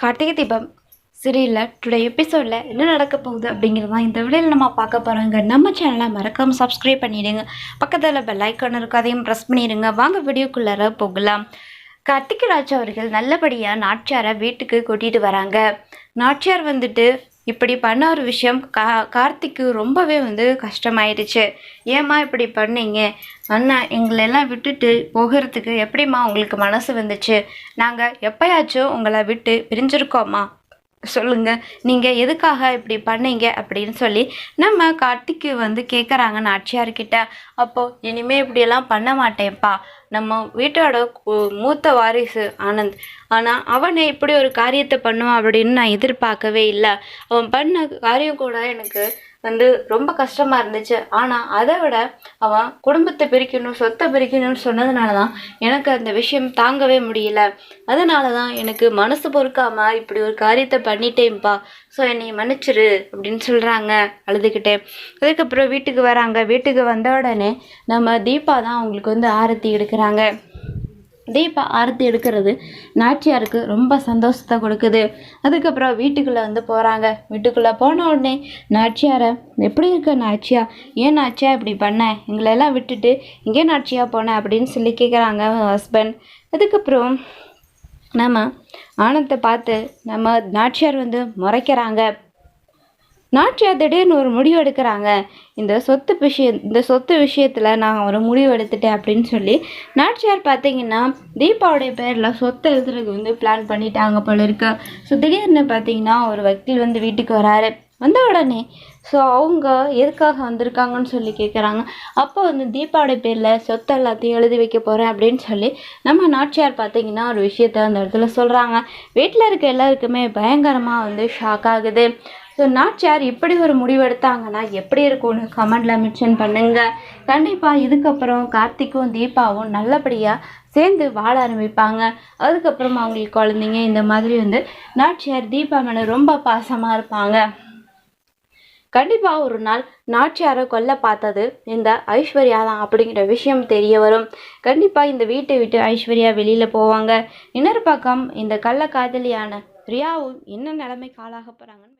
கார்த்திகை தீபம் சீரியலில் டுடே எபிசோடில் என்ன நடக்க போகுது அப்படிங்கிறது தான் இந்த வீடியோவில் நம்ம பார்க்க போகிறோங்க நம்ம சேனலை மறக்காமல் சப்ஸ்கிரைப் பண்ணிடுங்க. பக்கத்தில் பெல் ஐக்கான் இருக்கும் அதையும் ப்ரெஸ் பண்ணிடுங்க. வாங்க வீடியோக்குள்ளார போகலாம். கார்த்திகை ராஜ் அவர்கள் நல்லபடியாக நாட்சியாரை வீட்டுக்கு கூட்டிகிட்டு வராங்க. நாட்சியார் வந்துட்டு இப்படி பண்ண ஒரு விஷயம் கா கார்த்திக்கு ரொம்பவே வந்து கஷ்டமாயிடுச்சு. ஏம்மா இப்படி பண்ணீங்க? அண்ணா எங்களெல்லாம் விட்டுட்டு போகிறதுக்கு எப்படிம்மா உங்களுக்கு மனசு வந்துச்சு? நாங்கள் எப்பயாச்சும் உங்களை விட்டு பிரிஞ்சிருக்கோம்மா. சொல்லுங்க. நீங்கள் எதுக்காக இப்படி பண்ணீங்க அப்படின்னு சொல்லி நம்ம கார்த்திக்கு வந்து கேட்குறாங்க நாச்சியார்கிட்ட. அப்போது இனிமேல் இப்படியெல்லாம் பண்ண மாட்டேன்ப்பா. நம்ம வீட்டோட மூத்த வாரிசு ஆனந்த். ஆனால் அவனை இப்படி ஒரு காரியத்தை பண்ணுவான் அப்படின்னு நான் எதிர்பார்க்கவே இல்லை. அவன் பண்ண காரியம் கூட எனக்கு வந்து ரொம்ப கஷ்டமாக இருந்துச்சு. ஆனால் அதை விட அவன் குடும்பத்தை பிரிக்கணும் சொத்தை பிரிக்கணும்னு சொன்னதுனால தான் எனக்கு அந்த விஷயம் தாங்கவே முடியல. அதனால தான் எனக்கு மனசு பொறுக்காமல் இப்படி ஒரு காரியத்தை பண்ணிட்டேன்ப்பா ஸோ என்னை மன்னிச்சிரு அப்படின்னு சொல்கிறாங்க அழுதுகிட்டே அதுக்கப்புறம் வீட்டுக்கு வராங்க. வீட்டுக்கு வந்த உடனே நம்ம தீபா தான் அவங்களுக்கு வந்து ஆரத்தி எடுக்கிறாங்க. தீபா ஆரத்தி எடுக்கிறது நாச்சியாருக்கு ரொம்ப சந்தோஷத்தை கொடுக்குது. அதுக்கப்புறம் வீட்டுக்குள்ளே வந்து போகிறாங்க வீட்டுக்குள்ளே போன உடனே நாச்சியாரை எப்படி இருக்க நாச்சியா? ஏன் நாச்சியா இப்படி பண்ண? எங்களெல்லாம் விட்டுட்டு இங்கே நாச்சியா போன? அப்படின்னு சொல்லி கேட்குறாங்க ஹஸ்பண்ட் அதுக்கப்புறம் நம்ம ஆனந்தை பார்த்து நம்ம நாச்சியார் வந்து முறைக்கிறாங்க. நாட்டியார் திடீர்னு ஒரு முடிவு எடுக்கிறாங்க. இந்த சொத்து விஷயம் இந்த சொத்து விஷயத்தில் நான் ஒரு முடிவு எடுத்துட்டேன் அப்படின்னு சொல்லி நாட்டியார் பார்த்தீங்கன்னா தீபாவுடைய பேரில் சொத்தை எழுதுறதுக்கு வந்து பிளான் பண்ணிட்டாங்க போல இருக்கு. ஸோ திடீர்னு பார்த்தீங்கன்னா ஒரு வக்கீல் வந்து வீட்டுக்கு வராரு. வந்த உடனே ஸோ அவங்க எதுக்காக வந்திருக்காங்கன்னு சொல்லி கேட்குறாங்க அப்போ வந்து தீபாவளி பேரில் சொத்து எல்லாத்தையும் எழுதி வைக்க போகிறேன் அப்படின்னு சொல்லி நம்ம நாச்சியார் பார்த்தீங்கன்னா ஒரு விஷயத்த அந்த இடத்துல சொல்கிறாங்க வீட்டில் இருக்க எல்லாருக்குமே பயங்கரமாக வந்து ஷாக் ஆகுது. ஸோ நாச்சியார் இப்படி ஒரு முடிவு எடுத்தாங்கன்னா எப்படி இருக்கும்னு கமெண்டில் மென்ஷன் பண்ணுங்க. கண்டிப்பாக இதுக்கப்புறம் கார்த்திக்கும் தீபாவும் நல்லபடியாக சேர்ந்து வாழ ஆரம்பிப்பாங்க. அதுக்கப்புறம் அவங்களுக்கு குழந்தைங்க இந்த மாதிரி வந்து நாச்சியார் தீபா மேலே ரொம்ப பாசமாக இருப்பாங்க. கண்டிப்பாக ஒரு நாள் நாச்சியாரை கொல்ல பார்த்தது இந்த ஐஸ்வர்யா தான் அப்படிங்கிற விஷயம் தெரிய வரும். கண்டிப்பாக இந்த வீட்டை விட்டு ஐஸ்வர்யா வெளியில் போவாங்க. இன்னொரு பக்கம் இந்த கள்ள காதலியான ரியாவும் என்ன நிலைமை காலாக போகிறாங்கன்னு